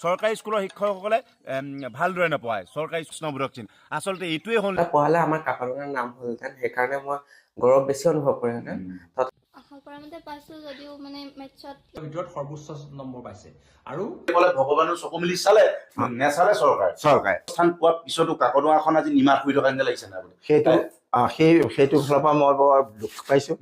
চৰকাৰী স্কুলৰ শিক্ষকসকলে ভালদৰে নপঢ়ায়। চৰকাৰী কৃষ্ণবোধক চিন আচলতে এইটোৱে হ'ল পঢ়ালে আমাৰ কাকডোঙাৰ নাম হ'লহেঁতেন সেইকাৰণে মই গৌৰৱ বেছি অনুভৱ কৰিহেঁতেন আশা কৰা মতে পাইছোঁ যদিও মানে মেথছত ভিতৰত সৰ্বোচ্চ নম্বৰ পাইছে। আৰু ক'লে ভগৱানৰ চকু মেলি চালে নেচালে চৰকাৰ। চৰকাৰে। স্থান পোৱাৰ পিছতো কাকডোঙাখন আজি নিমাত হৈ থকা নিচিনা লাগিছে নাই আপুনি সেইটো অ, সেই সেইটো ফালৰ পৰা মই বৰ দুখ পাইছোঁ।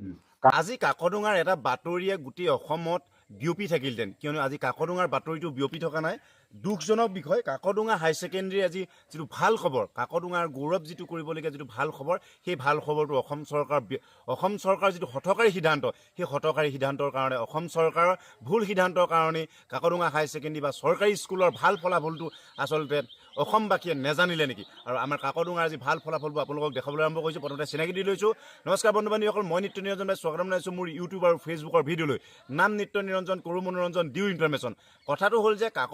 আজি কাকডোঙাৰ এটা বাতৰিয়ে গোটেই অসমত বিয়পি থাকিলহেঁতেন কিয়নো আজি কাকডোঙাৰ বাতৰিটো বিয়পি থকা নাই। দুখজনক বিষয় কাকডোঙা হাই ছেকেণ্ডেৰী আজি যিটো ভাল খবৰ কাকডোঙাৰ গৌৰৱ যিটো কৰিবলগীয়া যিটো ভাল খবৰ সেই ভাল খবৰটো অসম চৰকাৰ অসম চৰকাৰৰ যিটো হঠকাৰী সিদ্ধান্ত সেই হঠকাৰী সিদ্ধান্তৰ কাৰণে অসম চৰকাৰৰ ভুল সিদ্ধান্তৰ কাৰণেই কাকডোঙা হাই ছেকেণ্ডেৰী বা চৰকাৰী স্কুলৰ ভাল ফলাফলটো আচলতে অসমবাসীয়ে নেজানিলে নেকি? আৰু আমাৰ কাকডোঙাৰ আজি ভালো ফলাফলবোৰ আপোনালোকক দেখাবলৈ আৰম্ভ কৰিছোঁ। প্ৰথমতে চিনাকি দি লৈছোঁ। নমস্কাৰ বন্ধু বান্ধৱীসকল, মই নিত্য নিৰঞ্জন ভাই, স্বাগতম জনাইছোঁ মোৰ ইউটিউব আৰু ফেচবুকৰ ভিডিঅ'লৈ। নাম নিত্য নিৰঞ্জন, কৰো মনোৰঞ্জন দিও ইনফৰমেশ্যন। কথাটো হ'ল যে কাক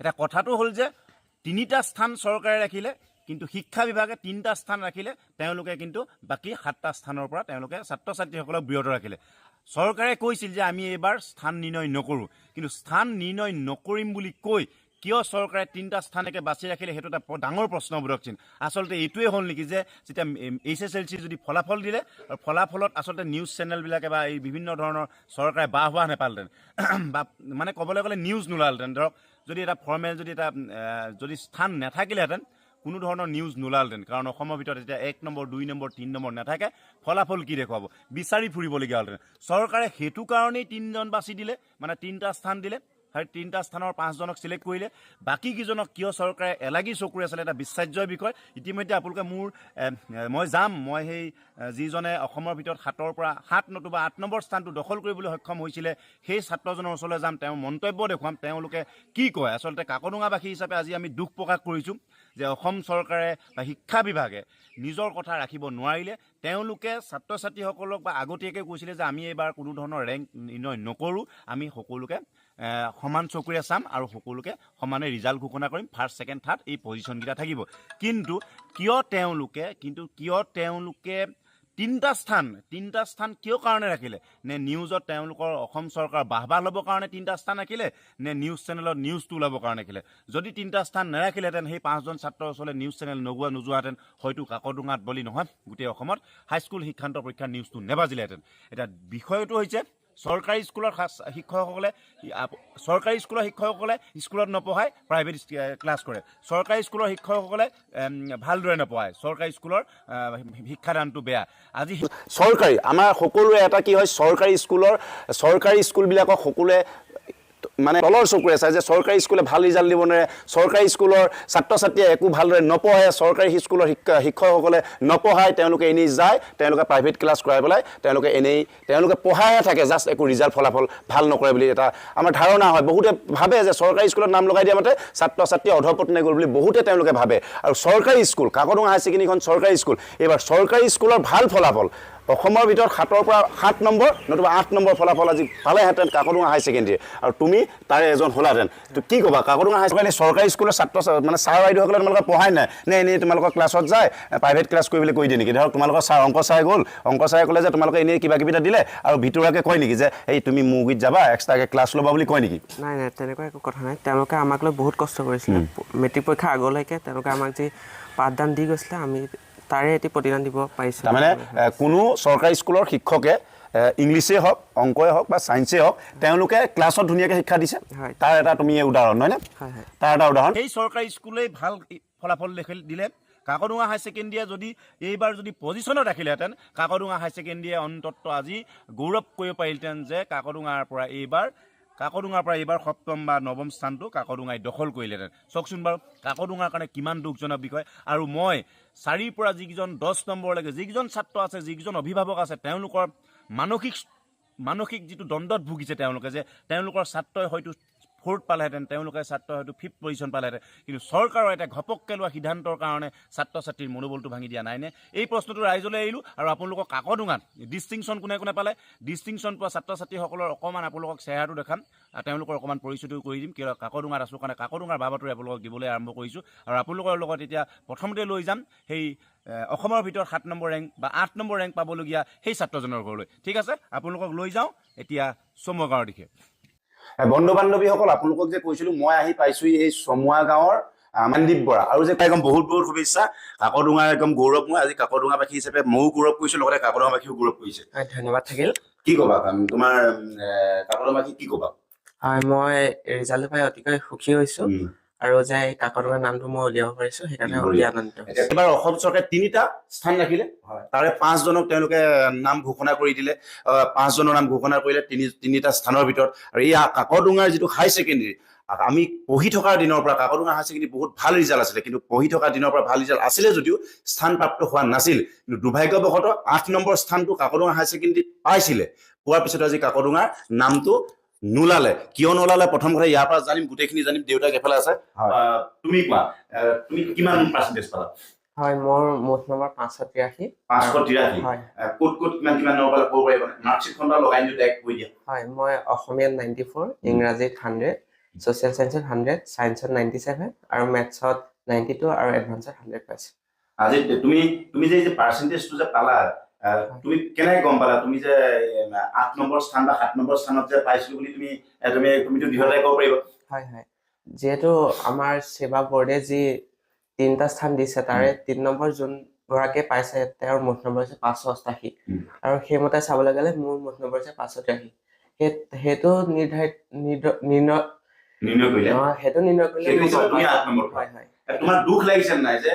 এতিয়া কথাটো হ'ল যে তিনিটা স্থান চৰকাৰে ৰাখিলে, কিন্তু শিক্ষা বিভাগে তিনিটা স্থান ৰাখিলে, তেওঁলোকে কিন্তু বাকী সাতটা স্থানৰ পৰা তেওঁলোকে ছাত্ৰ ছাত্ৰীসকলক বিৰত ৰাখিলে। চৰকাৰে কৈছিল যে আমি এইবাৰ স্থান নিৰ্ণয় নকৰোঁ। কিন্তু স্থান নিৰ্ণয় নকৰিম বুলি কৈ কিয় চৰকাৰে তিনিটা স্থানকে বাছি ৰাখিলে সেইটো এটা ডাঙৰ প্ৰশ্নবোধক চিন। আচলতে এইটোৱে হ'ল নেকি যে যেতিয়া এইচ এছ এল চি যদি ফলাফল দিলে, আৰু ফলাফলত আচলতে নিউজ চেনেলবিলাকে বা এই বিভিন্ন ধৰণৰ চৰকাৰে বাহ বাহ নেপালেহেঁতেন। বা মানে ক'বলৈ গ'লে নিউজ নোলালহেঁতেন। ধৰক, যদি এটা ফৰ্মেল, যদি এটা যদি স্থান নাথাকিলেহেঁতেন, কোনো ধৰণৰ নিউজ নোলালহেঁতেন। কাৰণ অসমৰ ভিতৰত এতিয়া এক নম্বৰ, দুই নম্বৰ, তিনি নম্বৰ নাথাকে, ফলাফল কি দেখুৱাব? বিচাৰি ফুৰিবলগীয়া হ'লহেঁতেন। চৰকাৰে সেইটো কাৰণেই তিনিজন বাছি দিলে মানে তিনিটা স্থান দিলে। সেই তিনিটা স্থানৰ পাঁচজনক চিলেক্ট কৰিলে। বাকীকেইজনক কিয় চৰকাৰে এলাগি চকুৰে আছিলে এটা বিশ্বাস্যৰ বিষয় ইতিমধ্যে আপোনালোকে মোৰ মই যাম মই সেই যিজনে অসমৰ ভিতৰত সাতৰ পৰা সাত নতুবা আঠ নম্বৰ স্থানটো দখল কৰিবলৈ সক্ষম হৈছিলে সেই ছাত্ৰজনৰ ওচৰলৈ যাম তেওঁৰ মন্তব্য দেখুৱাম তেওঁলোকে কি কয়? আচলতে কাকডোঙাবাসী হিচাপে আজি আমি দুখ প্ৰকাশ কৰিছোঁ যে অসম চৰকাৰে বা শিক্ষা বিভাগে নিজৰ কথা ৰাখিব নোৱাৰিলে। তেওঁলোকে ছাত্ৰ ছাত্ৰীসকলক বা আগতীয়াকৈ কৈছিলে যে আমি এইবাৰ কোনো ধৰণৰ ৰেংক নিৰ্ণয় নকৰোঁ আমি সকলোকে সমান চকুৰে চাম আৰু সকলোকে সমানে ৰিজাল্ট ঘোষণা কৰিম। ফাৰ্ষ্ট ছেকেণ্ড থাৰ্ড এই পজিশ্যনকেইটা থাকিব। কিন্তু কিয় তেওঁলোকে কিন্তু কিয় তেওঁলোকে তিনিটা স্থান তিনিটা স্থান কিয় কাৰণে ৰাখিলে? নে নিউজত তেওঁলোকৰ অসম চৰকাৰ বাহ বাহ ল'বৰ কাৰণে তিনিটা স্থান ৰাখিলে? নে নিউজ চেনেলত নিউজটো ওলাবৰ কাৰণে ৰাখিলে? যদি তিনিটা স্থান নাৰাখিলেহেঁতেন সেই পাঁচজন ছাত্ৰৰ ওচৰলৈ নিউজ চেনেল নোগোৱা নোযোৱাহেঁতেন হয়তো কাকডোঙাত বুলি নহয়। গোটেই অসমত হাইস্কুল শিক্ষান্ত পৰীক্ষাৰ নিউজটো নেবাজিলেহেঁতেন। এতিয়া বিষয়টো হৈছে চৰকাৰী স্কুলৰ শিক্ষকসকলে চৰকাৰী স্কুলৰ শিক্ষকসকলে স্কুলত নপঢ়ায় প্ৰাইভেট ক্লাছ কৰে। চৰকাৰী স্কুলৰ শিক্ষকসকলে ভালদৰে নপঢ়ায়। চৰকাৰী স্কুলৰ শিক্ষাদানটো বেয়া। আজি চৰকাৰী, আমাৰ সকলোৰে এটা কি হয়, চৰকাৰী স্কুলৰ, চৰকাৰী স্কুলবিলাকক সকলোৱে মানে তলৰ চকুৰে চাই যে চৰকাৰী স্কুলে ভাল ৰিজাল্ট দিব নোৱাৰে চৰকাৰী স্কুলৰ ছাত্ৰ ছাত্ৰীয়ে একো ভালদৰে নপঢ়ে চৰকাৰী স্কুলৰ শিক্ষা শিক্ষকসকলে নপঢ়ায় তেওঁলোকে এনেই যায় তেওঁলোকে প্ৰাইভেট ক্লাছ কৰাই পেলাই তেওঁলোকে এনেই তেওঁলোকে পঢ়াইহে থাকে জাষ্ট একো ৰিজাল্ট ফলাফল ভাল নকৰে বুলি এটা আমাৰ ধাৰণা হয়। বহুতে ভাবে যে চৰকাৰী স্কুলত নাম লগাই দিয়া মতে ছাত্ৰ ছাত্ৰী অধপতনে গ'ল বুলি বহুতে তেওঁলোকে ভাবে। আৰু চৰকাৰী স্কুল কাকডোঙা হায়াৰ ছেকেণ্ডেৰীখন চৰকাৰী স্কুল এইবাৰ চৰকাৰী স্কুলৰ ভাল ফলাফল অসমৰ ভিতৰত সাতৰ পৰা সাত নম্বৰ নতুবা আঠ নম্বৰ ফলাফল আজি পালেহেঁতেন কাকডোঙা হাই ছেকেণ্ডেৰী। আৰু তুমি তাৰে এজন হ'লাহেঁতেন। তো কি ক'বা কাকডোঙা হাই ছেকেণ্ডেৰী চৰকাৰী স্কুলৰ ছাত্ৰ মানে ছাৰ বাইদেউসকলে তোমালোকক পঢ়াই নাই নে এনেই তোমালোকৰ ক্লাছত যায় প্ৰাইভেট ক্লাছ কৰিবলৈ কৈ দিয়ে নেকি? ধৰক তোমালোকৰ ছাৰ অঙ্ক ছাৰে গ'ল অঙ্ক ছাৰে ক'লে যে তোমালোকে এনেই কিবা কিবি এটা দিলে আৰু ভিতৰুৱাকৈ কয় নেকি যে এই তুমি মুগীত যাবা এক্সট্ৰাকৈ ক্লাছ ল'বা বুলি কয় নেকি? নাই নাই তেনেকুৱা একো কথা নাই। তেওঁলোকে আমাক লৈ বহুত কষ্ট কৰিছিলে। মেট্ৰিক পৰীক্ষাৰ আগলৈকে তেওঁলোকে আমাক যি পাঠদান দি গৈছিলে আমি তাৰে এটি প্ৰতিদান দিব পাৰিছোঁ। তাৰমানে কোনো চৰকাৰী স্কুলৰ শিক্ষকে ইংলিছেই হওক অংকই হওক বা ছায়েন্সেই হওক তেওঁলোকে ক্লাছত ধুনীয়াকৈ শিক্ষা দিছে। তাৰ এটা তুমি উদাহৰণ নহয়নে হয় হয়। তাৰ এটা উদাহৰণ। সেই চৰকাৰী স্কুলেই ভালো ফলাফল দিলে। কাকডোঙা হাই ছেকেণ্ডেৰীয়ে যদি এইবাৰ যদি পজিশ্যনত ৰাখিলেহেঁতেন কাকডোঙা হাই ছেকেণ্ডেৰীয়ে অন্ততঃ আজি গৌৰৱ কৰিব পাৰিলহেঁতেন যে কাকডোঙাৰ পৰা এইবাৰ কাকডোঙাৰ পৰা এইবাৰ সপ্তম বা নৱম স্থানটো কাকডোঙাই দখল কৰিলেহেঁতেন। চাওকচোন বাৰু কাকডোঙাৰ কাৰণে কিমান দুখজনক বিষয়। আৰু মই চাৰিৰ পৰা যিকেইজন দহ নম্বৰলৈকে, যিকেইজন ছাত্ৰ আছে, যিকেইজন অভিভাৱক আছে, তেওঁলোকৰ মানসিক মানসিক যিটো দণ্ডত ভুগিছে তেওঁলোকে যে তেওঁলোকৰ ছাত্ৰই হয়তো ফ'ৰ্থ পালেহেঁতেন তেওঁলোকে ছাত্ৰই হয়তো ফিফ্থ পজিশ্যন পালেহেঁতেন। কিন্তু চৰকাৰৰ এটা ঘপককৈ লোৱা সিদ্ধান্তৰ কাৰণে ছাত্ৰ ছাত্ৰীৰ মনোবলটো ভাঙি দিয়া নাইনে? এই প্ৰশ্নটো ৰাইজলৈ এৰিলোঁ আৰু আপোনালোকক কাকডোঙাত ডিষ্টিংশ্যন কোনে কোনে পালে? ডিষ্টিংশ্যন পোৱা ছাত্ৰ ছাত্ৰীসকলৰ অকণমান আপোনালোকক চেহেৰাটো দেখাম তেওঁলোকৰ অকণমান পৰিচয়টো কৰি দিম। কিয় কাকডোঙাত আছোঁ কাৰণে কাকডোঙাৰ বাবতৰি আপোনালোকক দিবলৈ আৰম্ভ কৰিছোঁ। আৰু আপোনালোকৰ লগত এতিয়া প্ৰথমতে লৈ যাম সেই অসমৰ ভিতৰত সাত নম্বৰ ৰেংক বা আঠ নম্বৰ ৰেংক পাবলগীয়া সেই ছাত্ৰজনৰ ঘৰলৈ। ঠিক আছে? আপোনালোকক লৈ যাওঁ। এতিয়া চমুৱা দিশে। বন্ধু বান্ধৱীসকল আপোনালোকক যে কৈছিলো মই আহি পাইছো এই চমুৱা গাঁৱৰ মানদীপ বৰা। আৰু যে একদম বহুত বহুত শুভেচ্ছা কাকডোঙাৰ একদম গৌৰৱ মই আজি কাকডোঙাবাসী হিচাপে ময়ো গৌৰৱ কৰিছো লগতে কাকডোঙাবাসীও গৌৰৱ কৰিছে। ধন্যবাদ থাকিল। কি ক'বা তোমাৰ কাকডোঙাবাসী কি ক'বা? হয় মই ৰিজাল্ট পাই অতিকৈ সুখী হৈছোঁ। আৰু যে এই নামটো মই উলিয়াব পাৰিছোঁ সেইকাৰণে অতি আনন্দিত অসম চৰকাৰে তিনিটা স্থান ৰাখিলে। তাৰে পাঁচজনক তেওঁলোকে নাম ঘোষণা কৰি দিলে। পাঁচজনৰ নাম ঘোষণা কৰিলে তিনি তিনিটা স্থানৰ ভিতৰত। আৰু এই কাকডোঙাৰ যিটো হাই ছেকেণ্ডেৰী আমি পঢ়ি থকাৰ দিনৰ পৰা কাকডোঙা হাই ছেকেণ্ডেৰী বহুত ভালো ৰিজাল্ট আছিলে কিন্তু পঢ়ি থকা দিনৰ পৰা ভালো ৰিজাল্ট আছিলে যদিও স্থানপ্ৰাপ্ত হোৱা নাছিল। কিন্তু দুৰ্ভাগ্যবশতঃ আঠ নম্বৰ স্থানটো কাকডোঙা হাই ছেকেণ্ডেৰীত পাইছিলে। পোৱাৰ পিছত আজি কাকডোঙাৰ নামটো নোলালে কিয় নোলালে? প্ৰথম কথা ইয়াৰ পৰা জানিম গোটেইখিনি জানিম দেউতাক এফালে আছে। তুমি কোৱা তুমি কিমান পাৰ্চেণ্টেজ পালা? হয় মোৰ মুঠ নম্বৰ পাঁচশো তিৰাশী। পাঁচশো তিৰাশী? হয়। ক'ত ক'ত কিমান কিমান নম্বৰ পালে ক'ব পাৰিবা মাৰ্কশ্বিটখন লগাই নিদিওঁ ডাইৰেক্ট কৈ দিয়া। হয় মই অসমীয়াত নাইণ্টি ফ'ৰ ইংৰাজীত হাণ্ড্ৰেড ছ'চিয়েল ছায়েন্সত হাণ্ড্ৰেড ছায়েন্সত নাইণ্টি ছেভেন আৰু মেথছত নাইণ্টি টু আৰু এডভান্সত হাণ্ড্ৰেড পাইছোঁ। আজি তুমি তুমি যে পাৰ্চেণ্টেজটো যে পালা তুমি কেনেকে গম পালা? তুমি যে আঠ নম্বৰ স্থান বা সাত নম্বৰ স্থানত যে পাইছিলো বুলি তুমি তুমি তুমিতো দৃঢ়তাই ক'ব পাৰিবা। হয় হয়। যিহেতু আমাৰ সেৱা বৰ্ডে যি তিনিটা স্থান দিছে তাৰে তিনি নম্বৰ যোনগৰাকীয়ে পাইছে তেওঁৰ মুঠ নম্বৰ হৈছে পাঁচশো অষ্টাশী। আৰু সেইমতে চাবলৈ গ'লে মোৰ মুঠ নম্বৰ হৈছে পাঁচশো তিৰাশী সেই সেইটো নিৰ্ধাৰিত নিৰ্ণয় নিৰ্ণয় কৰিলে? অ, সেইটো নিৰ্ণয় কৰিলে হয় হয়। তোমাৰ দুখ লাগিছে নাই যে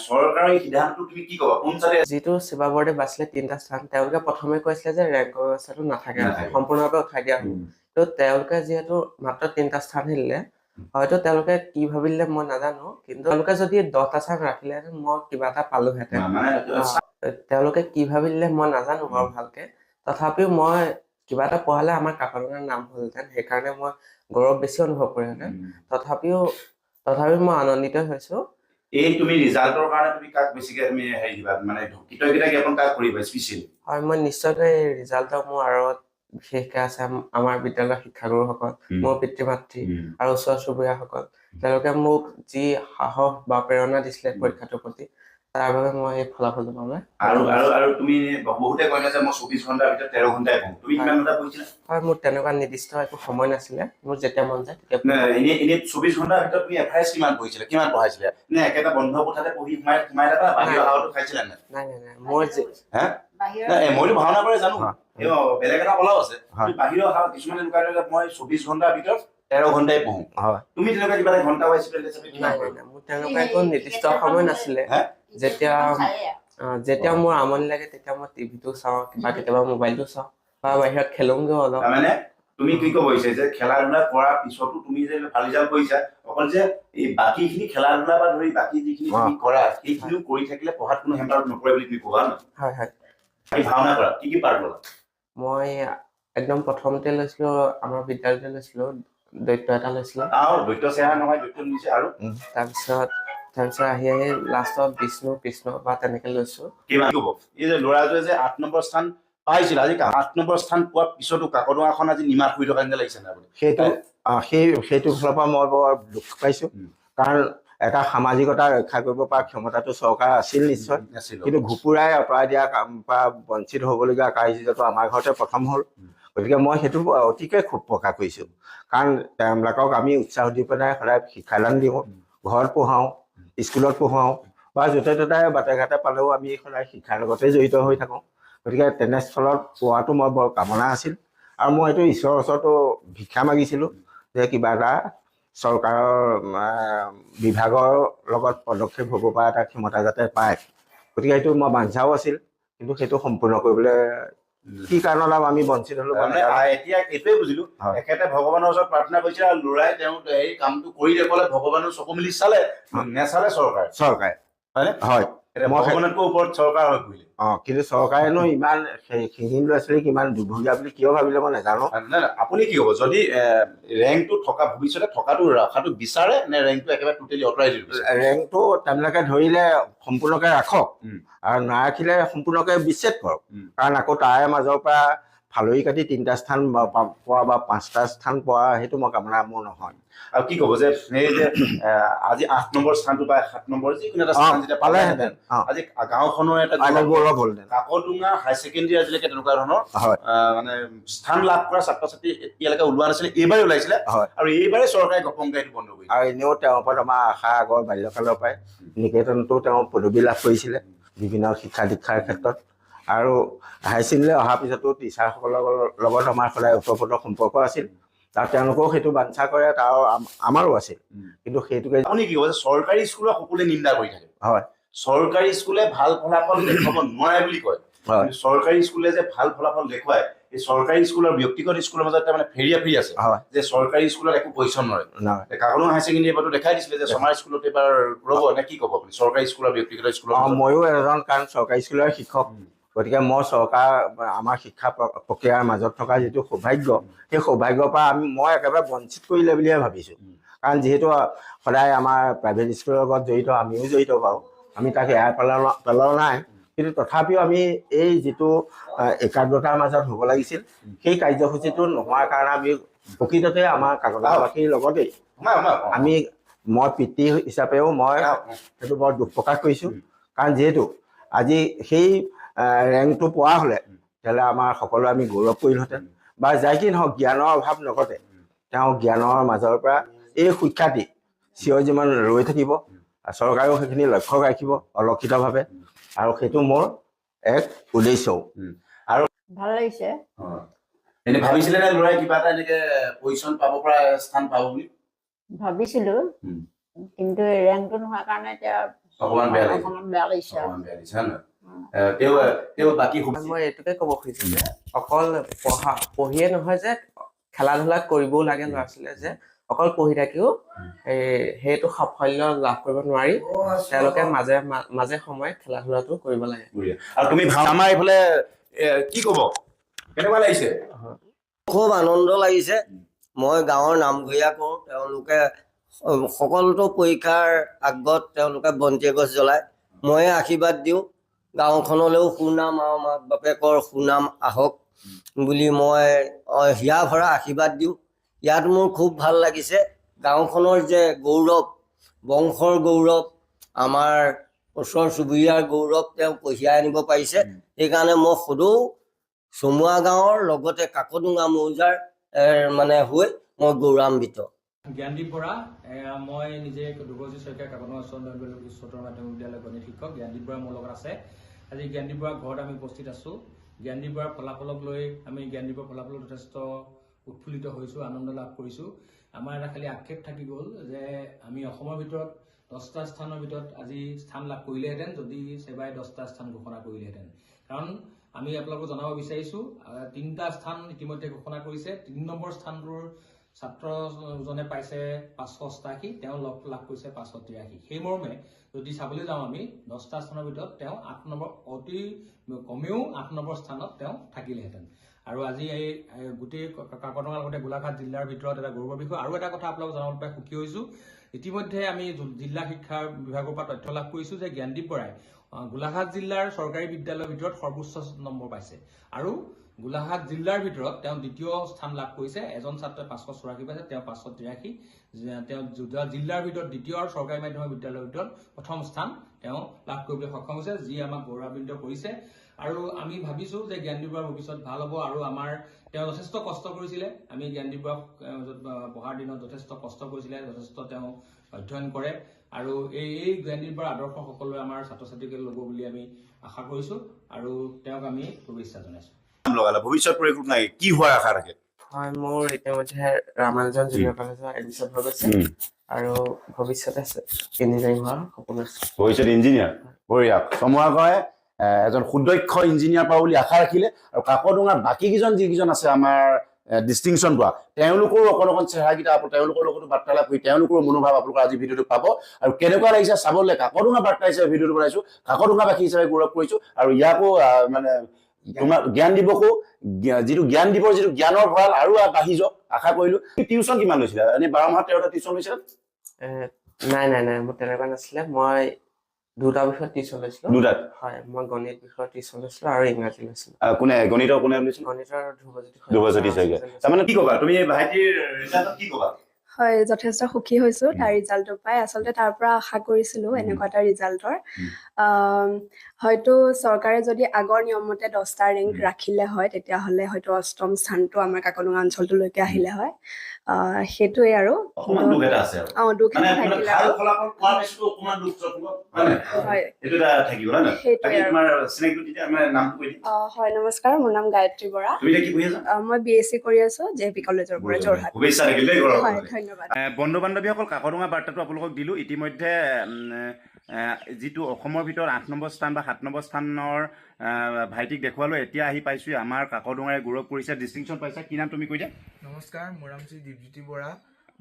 চৰকাৰৰ এই সিদ্ধান্তটো তুমি কি ক'বা? কোন চালে যিটো বৰ্ডে বাছিলে তিনিটা স্থান তেওঁলোকে প্ৰথমে কৈছিলে যে ৰেংকৰ ব্যৱস্থাটো নাথাকে। সম্পূৰ্ণভাৱে উঠাই দিয়া হ'ব তো তেওঁলোকে যিহেতু মাত্ৰ তিনিটা স্থান দিলে হয়তো তেওঁলোকে কি ভাবিলে মই নাজানো কিন্তু তেওঁলোকে যদি দহটা স্থান ৰাখিলেহেঁতেন মই কিবা এটা পালোহেঁতেন। মানে তেওঁলোকে কি ভাবিলে মই নাজানো বাৰু ভালকে। তথাপিও মই কিবা এটা পঢ়ালে আমাৰ কাকডোঙাৰ নাম হ'লহেঁতেন সেইকাৰণে মই গৌৰৱ বেছি অনুভৱ কৰিহেঁতেন তথাপিও তথাপিও মই আনন্দিত হৈছোঁ। এই তুমি ৰিজাল্টৰ কাৰণে তুমি কাক বেছিকে তুমি হেৰি দিবা? মানে কৃতজ্ঞতা জ্ঞাপন কাক কৰিবা স্পেচিয়েলি হয় মই নিশ্চয়কৈ এই ৰিজাল্টৰ মোৰ আঁৰত বিশেষকৈ আছে আমাৰ বিদ্যালয়ৰ শিক্ষাগুৰুসকল। মোৰ পিতৃ মাতৃ আৰু ওচৰ চুবুৰীয়াসকল তেওঁলোকে মোক যি সাহস বা প্ৰেৰণা দিছিলে পৰীক্ষাটোৰ প্ৰতি তাৰ বাবে মই এই ফলাফলটো আৰু আৰু আৰু তুমি বহুতে কয় যে মই চৌবিশ ঘণ্টাৰ ভিতৰত তেৰ ঘণ্টাই পঢ়ো। তুমি কিমান ঘণ্টা পঢ়িছিলা? হয় মোৰ তেনেকুৱা নিৰ্দিষ্ট একো সময় নাছিলে। মোৰ যেতিয়া মন যায় তেতিয়া এনে এনে চৌবিশ ঘণ্টাৰ ভিতৰত তুমি এভাৰেজ কিমান পঢ়িছিলা? কিমান পঢ়াইছিলা? নে একেটা বন্ধ কোঠাতে পঢ়ি সোমাই সোমাই থাকা বাহিৰৰ নাই। হাৱাটো খাইছিলা নাই? নাই নাই নাই। মোৰ যে- হা? মইতো ভাওনা কৰে জানো। বেলেগ এটা কলাও আছে। তুমি বাহিৰৰ হাৱা কিছুমানে এনেকুৱা মই চৌবিশ ঘণ্টাৰ ভিতৰত তেৰ ঘণ্টাই পঢ়ো। হয়। তুমি তেনেকুৱা কিবা এটা ঘণ্টা ৱাইজ মোৰ তেনেকুৱা একো নিৰ্দিষ্ট সময় নাছিলে। হে? যেতিয়া যেতিয়া মোৰ আমনি লাগে তেতিয়া মই টিভিটো চাওঁ বা কেতিয়াবা মোবাইলটো চাওঁ বা বাহিৰত খেলোঁগেও অলপ। তাৰমানে তুমি কি ক'ব বিচাৰিছা যে খেলা ধূলা কৰাৰ পিছতো তুমি যে ভালো ৰিজাল্ট কৰিছা অকল যে এই বাকীখিনি খেলা ধূলা বা ধৰি বাকী যিখিনি তুমি কৰা সেইখিনিও কৰি থাকিলে পঢ়াত কোনো হেম্পাৰ নপৰে বুলি তুমি ক'বা ন হয় হয়। ভাওনা কৰা কি কি পাৰ্ট ল'লা? মই একদম প্ৰথমতে লৈছিলোঁ আমাৰ বিদ্যালয়তে লৈছিলোঁ দৈত্য এটা লৈছিলোঁ। আৰু দৈত্য চেহেৰা নহয় দৈত্য নিছে আৰু। তাৰপিছত তাৰপিছত আহি আহি লাষ্টত বিষ্ণু কৃষ্ণ বা তেনেকে লৈছোঁ এই যে ল'ৰাটোৱে যে আঠ নম্বৰ স্থান পাইছিল আজি আঠ নম্বৰ স্থান পোৱাৰ পিছতো কাকডোঙাখন আজি নিমাত হৈ থকা নিচিনা লাগিছে নে আপুনি সেইটো সেই সেইটো ফালৰ পৰা মই বৰ দুখ পাইছোঁ। কাৰণ এটা সামাজিকতা ৰক্ষা কৰিব পৰা ক্ষমতাটো চৰকাৰ আছিল নিশ্চয়। আছিল কিন্তু ঘুপুৰাই আঁতৰাই দিয়া কাম পৰা বঞ্চিত হ'বলগীয়া কাৰ্যটো আমাৰ ঘৰতে প্ৰথম হ'ল। গতিকে মই সেইটো অতিকৈ ক্ষোভ প্ৰকাশ কৰিছোঁ। কাৰণ তেওঁলোকক আমি উৎসাহ দি পেলাই সদায় শিক্ষাদান দিওঁ ঘৰত পঢ়াওঁ স্কুলত পঢ়ুৱাওঁ বা য'তে ত'তে বাটে ঘাটে পালেও আমি সদায় শিক্ষাৰ লগতে জড়িত হৈ থাকোঁ। গতিকে তেনেস্থলত পোৱাটো মই বৰ কামনা আছিল আৰু মই এইটো ঈশ্বৰৰ ওচৰতো ভিক্ষা মাগিছিলোঁ যে কিবা এটা চৰকাৰৰ বিভাগৰ লগত পদক্ষেপ হ'ব পৰা এটা ক্ষমতা যাতে পায়। গতিকে সেইটো মই বাঞ্ছাও আছিল কিন্তু সেইটো সম্পূৰ্ণ কৰিবলৈ কি কাৰণত আৰু আমি বঞ্চিত হ'লো তাৰমানে এতিয়া এইটোৱে বুজিলো। এখেতে ভগৱানৰ ওচৰত প্ৰাৰ্থনা কৰিছে আৰু ল'ৰাই তেওঁ এই কামটো কৰি দেখুৱালে ভগৱানৰ চকু মেলি চালে নেচালে চৰকাৰে। চৰকাৰে। হয়নে? হয়। ওপৰত চৰকাৰ হৈ পৰিলে অঁ কিন্তু চৰকাৰেনো ইমান সেই- সেইখিনি ল'ৰা ছোৱালীক ইমান দুৰ্ভগীয়া বুলি কিয় ভাবিলে মই নাজানো। আপুনি কি হ'ব যদি ৰেংকটো থকা ভৱিষ্যতে থকাটো ৰখাটো বিচাৰে নে ৰেংকটো একেবাৰে টোটেলি আঁতৰাই দিলো ৰেংকটো তেওঁলোকে ধৰিলে সম্পূৰ্ণকৈ ৰাখক। আৰু নাৰাখিলে সম্পূৰ্ণকৈ বিচ্ছেদ কৰক। কাৰণ আকৌ তাৰে মাজৰ পৰা ফালৰি কাটি তিনিটা স্থান পোৱা বা পাঁচটা স্থান পোৱা সেইটো মই কামনা মোৰ নহয়। আৰু কি ক'ব যে এই যে আজি আঠ নম্বৰ স্থানটো বা সাত নম্বৰ যিকোনো এটা স্থান যেতিয়া পালেহেঁতেন। আজি গাঁওখনৰ এটা গৌৰৱ- হ'লহেঁতেন। কাকডোঙা হায়াৰ ছেকেণ্ডেৰী আজিলৈকে তেনেকুৱা ধৰণৰ মানে স্থান লাভ কৰা ছাত্ৰ ছাত্ৰী এতিয়ালৈকে ওলোৱা নাছিলে এইবাৰেই ওলাইছিলে। আৰু এইবাৰে চৰকাৰে গপংকা এইটো বন্ধ কৰিছে আৰু এনেও তেওঁৰ ওপৰত আমাৰ আশা আগৰ বাল্যকালৰ পৰাই নিকেতনতো তেওঁ পদবী লাভ কৰিছিলে বিভিন্ন শিক্ষা দীক্ষাৰ ক্ষেত্ৰত। আৰু ছেকেণ্ডেৰী অহাৰ পিছতো টিচাৰসকলৰ লগত আমাৰ সদায় ওতঃপ্ৰোত সম্পৰ্ক আছিল। আৰু তেওঁলোকেও সেইটো বাঞ্ছা কৰে তাৰ আম- আমাৰো আছিল। কিন্তু সেইটোকে আপুনি কি যে চৰকাৰী স্কুলৰ সকলোৱে নিন্দা কৰি থাকে? হয়। চৰকাৰী স্কুলে ভাল ফলাফল দেখুৱাব নোৱাৰে বুলি কয়। চৰকাৰী স্কুলে যে ভাল ফলাফল দেখুৱায় এই চৰকাৰী স্কুল আৰু ব্যক্তিগত স্কুলৰ মাজত এটা মানে ফেৰিয়া ফেৰি আছে। যে চৰকাৰী স্কুলত একো পজিশ্যন নৰে নহয়। কাকলং হায়াৰ ছেকেণ্ডেৰী এবাৰতো দেখাই দিছিলে যে চমাৰ স্কুলত এবাৰ ৰ'ব নে কি ক'ব আপুনি? চৰকাৰী স্কুল আৰু ব্যক্তিগত স্কুলৰ? ময়ো এজন কাৰণ চৰকাৰী স্কুলৰ শিক্ষক। গতিকে মই চৰকাৰ আমাৰ শিক্ষা প্ৰ- প্ৰক্ৰিয়াৰ মাজত থকা যিটো সৌভাগ্য সেই সৌভাগ্যৰ পৰা আমি মই একেবাৰে বঞ্চিত কৰিলে বুলিয়ে ভাবিছোঁ। কাৰণ যিহেতু সদায় আমাৰ প্ৰাইভেট স্কুলৰ লগত জড়িত আমিও জড়িত বাৰু। আমি তাক এৰাই পেলাও পেলোৱা নাই। কিন্তু তথাপিও আমি এই যিটো একাগ্ৰতাৰ মাজত হ'ব লাগিছিল সেই কাৰ্যসূচীটো নোহোৱাৰ কাৰণে আমি প্ৰকৃততে আমাৰ কাকতবাসীৰ লগতেই। আমি মই পিতৃ হিচাপেও মই সেইটো বৰ দুখ প্ৰকাশ কৰিছোঁ। কাৰণ যিহেতু আজি সেই ৰেংকটো পোৱা হ'লে তেতিয়াহ'লে আমাৰ সকলোৱে আমি গৌৰৱ কৰিলোহেঁতেন বা যাই কি নহওক জ্ঞানৰ অভাৱ নঘটে। তেওঁ জ্ঞানৰ মাজৰ পৰা এই সুখ্যাতি চিৰ জীৱন ৰৈ থাকিব আৰু চৰকাৰেও সেইখিনি লক্ষ্য ৰাখিব অলক্ষিতভাৱে। আৰু সেইটো মোৰ এক উদ্দেশ্যও ভাল লাগিছে। এনে ভাবিছিলে নে ল'ৰাই কিবা এটা এনেকে পজিশ্যন পাব পৰা স্থান পাব বুলি? ভাবিছিলো। উম। কিন্তু ৰেংকটো নোহোৱাৰ কাৰণে এতিয়া অকমান বেয়া লাগিছে। অকণমান বেয়া লাগিছে। আৰু। অকমান বেয়া লাগিছে, নহয়? এ, তেওঁ তেওঁ বাকী মই এইটোকে ক'ব খুজিছোঁ যে অকল পঢ়া পঢ়িয়ে নহয় যে খেলা ধূলা কৰিবও লাগে ল'ৰা ছোৱালীয়ে যে অকল পঢ়ি থাকিও সেইটো সাফল্য লাভ কৰিব নোৱাৰি। তেওঁলোকে মাজে মাজে সময়ে খেলা ধূলাটো কৰিব লাগে। আৰু তুমি আমাৰ এইফালে কি ক'ব? কেনেকুৱা লাগিছে? খুব আনন্দ লাগিছে। মই গাঁৱৰ নামঘৰীয়া কওঁ তেওঁলোকে সকলোতো পৰীক্ষাৰ আগত তেওঁলোকে বন্তি এগছ জ্বলায়। ময়ে আশীৰ্বাদ দিওঁ। গাঁওখনলৈও সুনাম আৰু মাক বাপেকৰ সুনাম আহক বুলি মই হিয়া ভৰা আশীৰ্বাদ দিওঁ। ইয়াত মোৰ খুব ভালো লাগিছে গাঁওখনৰ যে গৌৰৱ বংশৰ গৌৰৱ আমাৰ ওচৰ চুবুৰীয়াৰ গৌৰৱ তেওঁ কঢ়িয়াই আনিব পাৰিছে। সেইকাৰণে মই সদৌ চমুৱা গাঁৱৰ লগতে কাকডোঙা মৌজাৰ মানে হৈ মই গৌৰৱান্বিত জ্ঞানদীপ বৰা মই নিজে দুগৰাকী শইকীয়া কাকতমা উচ্চতৰ মাধ্যমিক বিদ্যালয়ৰ গণিত শিক্ষক। জ্ঞানদীপ বৰা মোৰ লগত আছে। আজি জ্ঞানদীপ বৰাৰ ঘৰত আমি উপস্থিত আছোঁ। বৰাৰ ফলাফলক লৈ আমি জ্ঞানদীপৰ ফলাফলত যথেষ্ট উৎফুল্লিত হৈছোঁ আনন্দ লাভ কৰিছোঁ। আমাৰ এটা খালি আক্ষেপ থাকি গ'ল যে আমি অসমৰ ভিতৰত দহটা স্থানৰ ভিতৰত আজি স্থান লাভ কৰিলেহেঁতেন যদি ছেবাই দহটা স্থান ঘোষণা কৰিলেহেঁতেন। কাৰণ আমি আপোনালোকক জনাব বিচাৰিছোঁ তিনিটা স্থান ইতিমধ্যে ঘোষণা কৰিছে। তিনি নম্বৰ স্থানটোৰ ছাত্ৰজনে পাইছে পাঁচশ অষ্টাশী তেওঁ লগ লাভ কৰিছে পাঁচশ তিৰাশী। সেই মৰ্মে যদি চাবলৈ যাওঁ আমি দহটা স্থানৰ ভিতৰত তেওঁ আঠ নম্বৰ অতি কমেও আঠ নম্বৰ স্থানত তেওঁ থাকিলেহেঁতেন। আৰু আজি এই গোটেই কা- কাকডঙা লগতে গোলাঘাট জিলাৰ ভিতৰত এটা গৌৰৱৰ বিষয়। আৰু এটা কথা আপোনালোকক জনাব পাই সুখী হৈছোঁ। ইতিমধ্যে আমি জিলা শিক্ষা বিভাগৰ পৰা তথ্য লাভ কৰিছোঁ যে জ্ঞানদীপ বৰাই গোলাঘাট জিলাৰ চৰকাৰী বিদ্যালয়ৰ ভিতৰত সৰ্বোচ্চ নম্বৰ পাইছে। আৰু গোলাঘাট জিলাৰ ভিতৰত তেওঁ দ্বিতীয় স্থান লাভ কৰিছে। এজন ছাত্ৰই পাঁচশ চৌৰাশী পাইছে তেওঁ পাঁচশ তিৰাশী। তেওঁ জিলাৰ ভিতৰত দ্বিতীয় আৰু চৰকাৰী মাধ্যমিক বিদ্যালয়ৰ ভিতৰত প্ৰথম স্থান তেওঁ লাভ কৰিবলৈ সক্ষম হৈছে যি আমাক গৌৰৱান্বিত কৰিছে। আৰু আমি ভাবিছোঁ যে জ্ঞানদীপ ভৱিষ্যত ভাল হ'ব আৰু আমাৰ তেওঁ যথেষ্ট কষ্ট কৰিছিলে। আমি জ্ঞানদীপ পঢ়াৰ দিনত যথেষ্ট কষ্ট কৰিছিলে যথেষ্ট তেওঁ অধ্যয়ন কৰে। আৰু এই এই জ্ঞানদীপ বৰাৰ আদৰ্শ সকলোৱে আমাৰ ছাত্ৰ ছাত্ৰীকে ল'ব বুলি আমি আশা কৰিছোঁ। আৰু তেওঁক আমি শুভেচ্ছা জনাইছোঁ। লগালে ভৱিষ্যত পৰিকল্পনা কি? হোৱাৰ আশা থাকে? হয় মোৰ ইতিমধ্যে ৰামানুজন জুনিয়ৰ কলেজত এডমিশ্যন হৈ গৈছে আৰু ভৱিষ্যতে ইঞ্জিনিয়াৰিং হোৱাৰ সপোন আছে। ভৱিষ্যত ইঞ্জিনিয়াৰ বঢ়িয়া। চমুৱা কয় এজন সুদক্ষ ইঞ্জিনিয়াৰ পাব বুলি আশা ৰাখিলে আৰু কাকডোঙাৰ বাকী কেইজন যিকেইজন আছে আমাৰ ডিষ্টিংশ্যন পোৱা তেওঁলোকৰো অকণ অকণ চেহেৰাকেইটা আপো- তেওঁলোকৰ লগতো বাৰ্তালাপ কৰি তেওঁলোকৰো মনোভাৱ আপোনালোকৰ আজি ভিডিঅ'টো পাব আৰু কেনেকুৱা লাগিছে চাবলৈ কাকডোঙা বাৰ্তা হিচাপে ভিডিঅ'টো বনাইছোঁ কাকডোঙাবাসী হিচাপে গৌৰৱ কৰিছোঁ আৰু ইয়াকো মানে তোমাৰ জ্ঞান দিৱসো যিটো জ্ঞান দিৱস যিটো জ্ঞানৰ ভঁৰাল আৰু বাঢ়ি যাওক আশা কৰিলোঁ টিউশ্যন কিমান লৈছিলে? এনেই বাৰ মাহত তেৰটা টিউশ্যন লৈছিলে? নাই নাই নাই মোৰ তেনেকুৱা নাছিলে। মই দুটা বিষয়ত টিউশ্যন লৈছিলোঁ। দুটাত? হয় মই গণিত বিষয়ত টিউশ্যন লৈছিলোঁ আৰু ইংৰাজী লৈছিলোঁ। কোনে গণিতৰ কোনে লৈছিল? গণিতৰ ধ্ৰুৱজ্যোতি ধ্ৰুৱজ্যোতি শইকীয়া। তাৰমানে কি ক'বা? তুমি ভাইটিৰ ৰিজাল্টত কি ক'বা? হয় যথেষ্ট সুখী হৈছোঁ। তাৰ ৰিজাল্টটো পাই। আচলতে তাৰ পৰা আশা কৰিছিলোঁ এনেকুৱা এটা ৰিজাল্টৰ হয়তো চৰকাৰে যদি আগৰ নিয়মমতে দহটা ৰেংক ৰাখিলে হয় তেতিয়াহ'লে হয়তো অষ্টম স্থানটো আমাৰ কাকডোঙা অঞ্চলটোলৈকে আহিলে হয়। সেইটোৱে আৰু। অঁ দুখ মানে এটা থাকিলে হয় নমস্কাৰ মোৰ নাম গায়ত্ৰী বৰা। মই বি এছ চি কৰি আছোঁ জে পি কলেজৰ পৰা যোৰহাট হয়। ধন্যবাদ। বন্ধু বান্ধৱীসকল কাকডোঙা বাৰ্তাটো আপোনালোকক দিলোঁ। ইতিমধ্যে যিটো অসমৰ ভিতৰত আঠ নম্বৰ স্থান বা সাত নম্বৰ স্থানৰ ভাইটিক দেখুৱালোঁ এতিয়া আহি পাইছোঁ আমাৰ কাকডোঙাৰে গৌৰৱ কৰিছে। ডিষ্টিংশ্যন পাইছে কি নাম তুমি কৈ দিয়া? নমস্কাৰ মোৰ নাম শ্ৰী দীপজ্যোতি বৰা।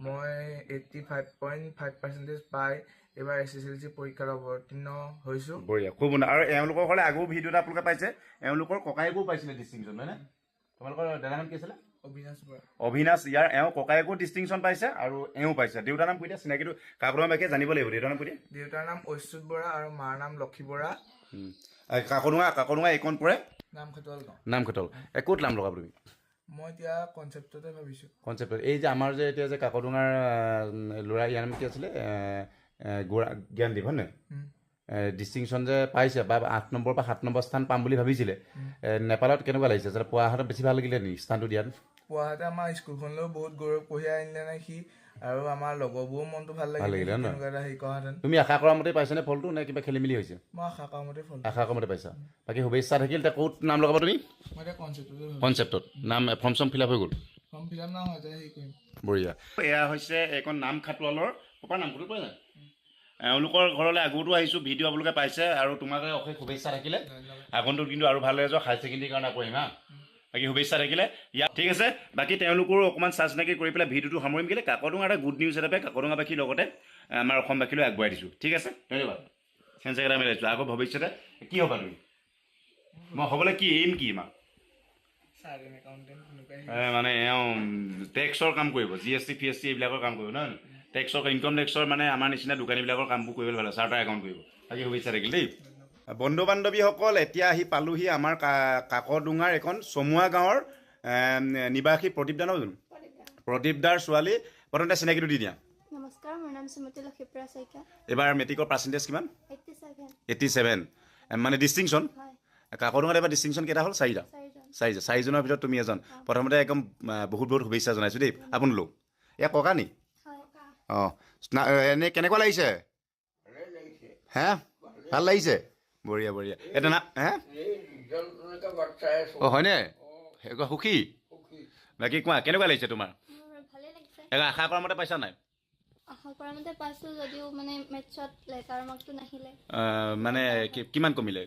মই eighty five point five percentage পাই এইবাৰ এছ এছ এল চি পৰীক্ষাত অৱতীৰ্ণ হৈছোঁ। বঢ়িয়া খুব আৰু এওঁলোকৰ ঘৰলে আগৰ ভিডিঅ' এটা আপোনালোকে পাইছে। এওঁলোকৰ ককায়েকো পাইছিলে ডিষ্টিংশ্যন হয়নে? তোমালোকৰ দাদাখন কি আছিলে? অবিনাশ ইয়াৰ এওঁ ককায়েকো ডিষ্টিংশ্যন পাইছে আৰু এওঁ পাইছে। দেউতাৰ নাম কৈ দিয়া চিনাকিটো কাকডোঙা বাকীয়ে জানিব লাগিব। দেউতাৰ নাম কৈ দিয়া। দেউতাৰ নাম ঐচ্যুত বৰা আৰু মাৰ নাম লক্ষী বৰা। আৰু কাকডোঙা কাকডোঙা এইকণ পৰে। নাম খেতোৱাল গাঁও। নামখেতল এ ক'ত নাম লগাব তুমি? মই এতিয়া কনচেপ্টতে ভাবিছোঁ। কনচেপ্টত এই যে আমাৰ যে এতিয়া যে কাকডোঙাৰ আহ, ল'ৰা ইয়াৰ নাম কি আছিলে? গৌৰা জ্ঞানদীপ হয় নহয়। ডিষ্টিংশ্যন যে পাইছে বা আঠ নম্বৰ বা সাত নম্বৰ স্থান পাম বুলি ভাবিছিলে। নেপালত কেনেকুৱা লাগিছে? আচলতে পোৱাহঁতত বেছি ভাল লাগিলে নেকি স্থানটো দিয়াত। পোৱাহাতে আমাৰ স্কুলখনলৈও বহুত গৌৰৱ কঢ়িয়াই আনিলে নে সি? আৰু আমাৰ লগৰবোৰো মনটো ভাল লাগিলে লাগিলে ন? তেনেকুৱা এটা হেৰি কৰাহেঁতেন। তুমি আশা কৰা মতে পাইছানে ফলটো নে কিবা খেলি মেলি হৈছে? মই আশা কৰা মতে ফল আশা কৰা মতে পাইছা। বাকী শুভেচ্ছা থাকিল। এতিয়া ক'ত নাম লগাব তুমি? কনচেপ্টতে নাম ফৰ্ম চৰ্ম ফিল আপ হৈ গ'ল? ফৰ্ম ফিল আপ নাম হৈছে হেৰি কৰিম। বঢ়িয়া। এয়া হৈছে এইখন নাম খাটোৱালৰ। পাপাৰ নাম পোৱা যায় এওঁলোকৰ ঘৰলৈ আগতো আহিছোঁ ভিডিঅ' আপোনালোকে পাইছে। আৰু তোমাকে অশেষ শুভেচ্ছা থাকিলে। আগন্তুক কিন্তু আৰু ভাল হৈ যোৱা হায়াৰ ছেকেণ্ডেৰীৰ কাৰণে আকৌ আহিম হা বাকী শুভেচ্ছা থাকিলে। ইয়াত ঠিক আছে বাকী তেওঁলোকৰো অকণমান চা চিনাকি কৰি পেলাই ভিডিঅ'টো সামৰিম কেলৈ? কাকডোঙা এটা গুড নিউজ হিচাপে কাকডোঙাবাসীৰ লগতে আমাৰ অসমবাসীলৈ আগবঢ়াই দিছোঁ। ঠিক আছে? ধন্যবাদ। চেঞ্চেকেইটা মিলাইছোঁ আকৌ ভৱিষ্যতে কি হ'বা তুমি? মই হ'বলৈ কি এইম কি এ, মানে এওঁ টেক্সৰ কাম কৰিব জি এছ টি ফি এছ টি এইবিলাকৰ কাম কৰিব নহয় টেক্সৰ ইনকম টেক্সৰ মানে আমাৰ নিচিনা দোকানীবিলাকৰ কামবোৰ কৰিবলৈ ভাল চাৰ্টাৰ একাউণ্ট কৰিব। বাকী শুভেচ্ছা থাকিল দেই। বন্ধু বান্ধৱীসকল এতিয়া আহি পালোহি আমাৰ কাকডোঙাৰ এখন চমুৱা গাঁৱৰ নিবাসী প্ৰদীপ দা নহয় প্ৰদীপ দাৰ ছোৱালী। প্ৰথমতে চিনাকিটো দি দিয়া। নমস্কাৰ মোৰ নাম শ্ৰীমতী লক্ষীপ্ৰিয়া শইকীয়া। এইবাৰ মেট্ৰিকৰ পাৰ্চেণ্টেজ কিমান? এইটি ছেভেন মানে ডিষ্টিংশ্যন কাকডোঙাত এবাৰ ডিষ্টিংশ্যন কেইটা হ'ল? চাৰিটা। চাৰিজন। চাৰিজন। চাৰিজনৰ ভিতৰত তুমি এজন। প্ৰথমতে একদম বহুত বহুত শুভেচ্ছা জনাইছোঁ দেই। আপোনালোক এয়া ককা নি? হয় অঁ। এনেই কেনেকুৱা লাগিছে। হে? ভাল লাগিছে? বঢ়িয়া বঢ়িয়া। এটা না হে? অঁ হয়নে? একো সুখী? বাকী কোৱা কেনেকুৱা লাগিছে তোমাৰ? একো আশা কৰা মতে পাইছা নাই? মানে কিমান কমিলে?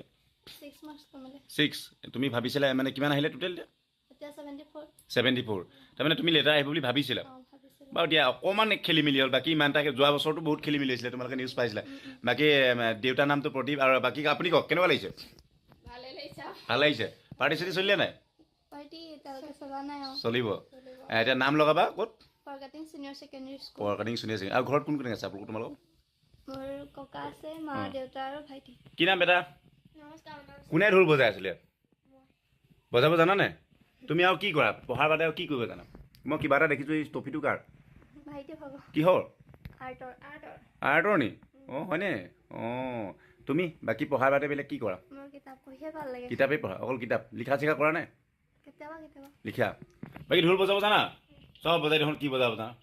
ছিক্স তুমি ভাবিছিলা মানে কিমান আহিলে টোটেল এতিয়া? ছেভেণ্টি ফ'ৰ তাৰমানে তুমি লেটাৰ আহিব বুলি ভাবিছিলোঁ। বাৰু দিয়া অকণমান খেলি মেলি হ'ল। বাকী ইমান এটা যোৱা বছৰটো বহুত খেলি মেলি হৈছিলে তোমালোকে নিউজ পাইছিলা। বাকী দেউতাৰ নামটো প্ৰদীপ আৰু বাকী আপুনি কওক কেনেকুৱা লাগিছে? ভাল লাগিছে। পাৰ্টি চাৰ্টি চলিলে নাই? চলিব। এতিয়া নাম লগাবা ক'ত? Forkating senior secondary school Forkating শুনি আছে আৰু ঘৰত কোন কোন আছে আপোনালোক তোমালোকৰ মোৰ ককা আছে মা অঁ। দেউতা আৰু ভাইটি। কি নাম বেটা? নমস্কাৰ কোনে ঢোল বজাই আছিলে? ইয়াত বজাব জানানে? তুমি আৰু কি কৰা? পঢ়াৰ বাদে আৰু কি কৰিব জানা? মই কিবা এটা দেখিছোঁ এই ট্ৰফিটো কাৰ? কিহৰ? আৰ্টৰ নি? অঁ হয়নে? অঁ। তুমি বাকী পঢ়াৰ বাদে বেলেগ কি কৰা? কিতাপেই পঢ়া? অকল কিতাপ? লিখা চিখা কৰা নাই লিখা। বাকী ঢোল বজাব জানা? চব বজাই দেখোন কি বজাব জানা?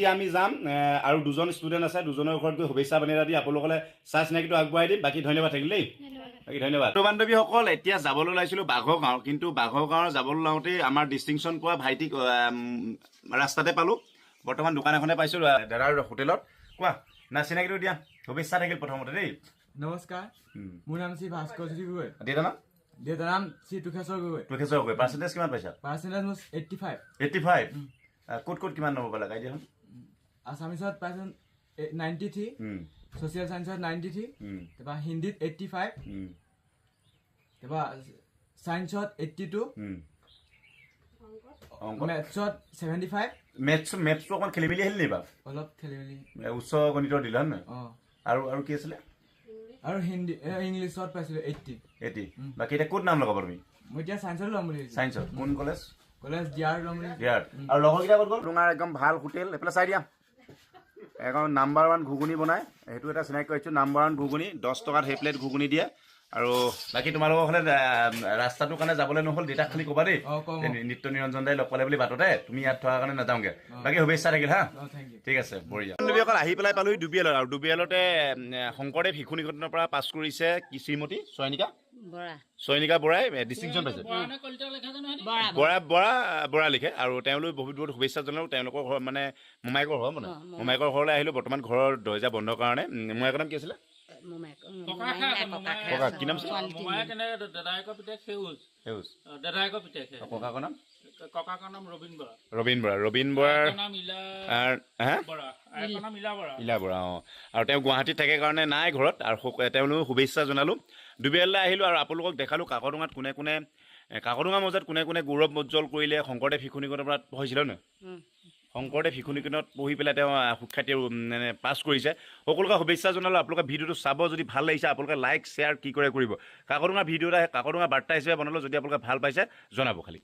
এতিয়া আমি যাম আৰু দুজন ষ্টুডেণ্ট আছে দুজনৰ ঘৰত গৈ শুভেচ্ছা বানিৰা দি আপোনালোকলে চাহ চিনাকিটো আগবঢ়াই দিম। বাকী ধন্যবাদ থাকিল দেই। ধন্যবাদ। বাকী ধন্যবাদ। বন্ধু বান্ধৱীসকল এতিয়া যাবলৈ ওলাইছিলোঁ বাঘৰ গাঁও কিন্তু বাঘৰ গাঁৱৰ যাবলৈ ওলাওঁতেই আমাৰ ডিষ্টিংশ্যন পোৱা ভাইটিক ৰাস্তাতে পালোঁ। বৰ্তমান দোকান এখনে পাইছোঁ দাদাৰ হোটেলত। কোৱা না চিনাকিটো দিয়া শুভেচ্ছা থাকিল প্ৰথমতে দেই। নমস্কাৰ। মোৰ নাম শ্ৰী ভাস্কৰ জ্যোতি গগৈ দেউতাৰ নাম দেউতাৰ নাম শ্ৰী তুষেশ্বৰ গগৈ তোকেশ্বৰ গগৈ পাৰ্চেণ্টেজ কিমান পাইছা? পাৰ্চেণ্টেজ মোৰ এইট্টি ফাইভ এইট্টি ফাইভ ক'ত ক'ত কিমান নম্বৰ পালা গাই দিয়াচোন আছামিছত পাইছোঁ নাইণ্টি থ্ৰী ছ'চিয়েল ছায়েন্সত নাইণ্টি থ্ৰী তাৰপৰা হিন্দীত এইট্টি ফাইভ তাৰপৰা ছায়েন্সত এইট্টি টু মেথছত ছেভেণ্টি ফাইভ মেথছ মেথছটো অকণ খেলি মেলি আহিল নি বাৰু অলপ খেলি মেলি উচ্চ গণিতৰ দিলা হয় নহয়? অঁ। আৰু আৰু কি আছিলে? আৰু হিন্দী ইংলিছত পাইছিলোঁ এইট্টি এটি বাকী এতিয়া ক'ত নাম লগাব তুমি? মই এতিয়া ছায়েন্সত ল'ম বুলি ভাবিছোঁ। ছায়েন্সত কোন কলেজ কলেজ দিয়াৰ ল'ম বুলি ইয়াৰ আৰু লগৰকেইটা ক'ত গ'ল? তোমাৰ একদম ভাল হোটেল। এইফালে চাই দিয়া। একদম নাম্বাৰ ওৱান ঘুগুনি বনাই। সেইটো এটা চিনাকি কৰিছোঁ নাম্বাৰ ওৱান ঘুগুনি দহ টকাত সেই প্লেট ঘুগুনি দিয়ে। আৰু বাকী তোমালোকৰ ফালে ৰাস্তাটোৰ কাৰণে যাবলৈ নহ'ল দেউতাক খালি ক'বা দেই। নিত্য নিৰঞ্জন দাই লগ পালে বুলি বাটতে তুমি ইয়াত থকাৰ কাৰণে নাযাওঁগে। বাকী শুভেচ্ছা থাকিল হা? ঠিক আছে বঢ়িয়া। বান্ধৱীসকল আহি পেলাই পালোহি দুবিয়ালত আৰু দুবিয়ালতে উম, শংকৰদেৱ শিশু নিকেতনৰ পৰা পাছ কৰিছে কি শ্ৰীমতী চয়নিকা? চয়নিকা বৰাই ডিষ্টিংশ্যন পাইছে। বৰা বৰা বৰা। লিখে আৰু তেওঁলোক বহুত বহুত শুভেচ্ছা জনালোঁ। তেওঁলোকৰ ঘৰ মানে মোমাইকৰ ঘৰ মানে। মোমাইকৰ ঘৰলৈ আহিলোঁ বৰ্তমান ঘৰৰ দৰ্জা বন্ধৰ কাৰণে। উম, মোমাইকৰ নাম কি আছিলে? কি নাম আৰু ককাকৰ নাম? ককাকৰ নাম ৰবীন বৰা। ৰবীন বৰা। ৰবীন বৰাৰ নাম ইলা আৰ- হা? বৰা। আইকৰ নাম ইলা বৰা। ইলা বৰা অঁ। আৰু তেওঁ গুৱাহাটীত থাকে কাৰণে নাই ঘৰত আৰু তেওঁলোকক শুভেচ্ছা জনালোঁ। দুবিয়াললৈ আহিলোঁ আৰু আপোনালোকক দেখালোঁ কাকডোঙাত কোনে কোনে কাকডোঙা মৌজাত কোনে কোনে গৌৰৱ উজ্জ্বল কৰিলে শংকৰদেৱ শিশু নিকেতনৰ পৰা পঢ়িছিলে নহয় শংকৰদেৱ শিশু নিকেতনত পঢ়ি পেলাই তেওঁ সুখ্যাতি মানে পাছ কৰিছে। সকলোকে শুভেচ্ছা জনালোঁ আপোনালোকে ভিডিঅ'টো চাব যদি ভাল লাগিছে আপোনালোকে লাইক শ্বেয়াৰ কি কৰে কৰিব। কাকডোঙা ভিডিঅ' এটা কাকডোঙা বাৰ্তা হিচাপে বনালোঁ যদি আপোনালোকে ভাল পাইছে জনাব খালি।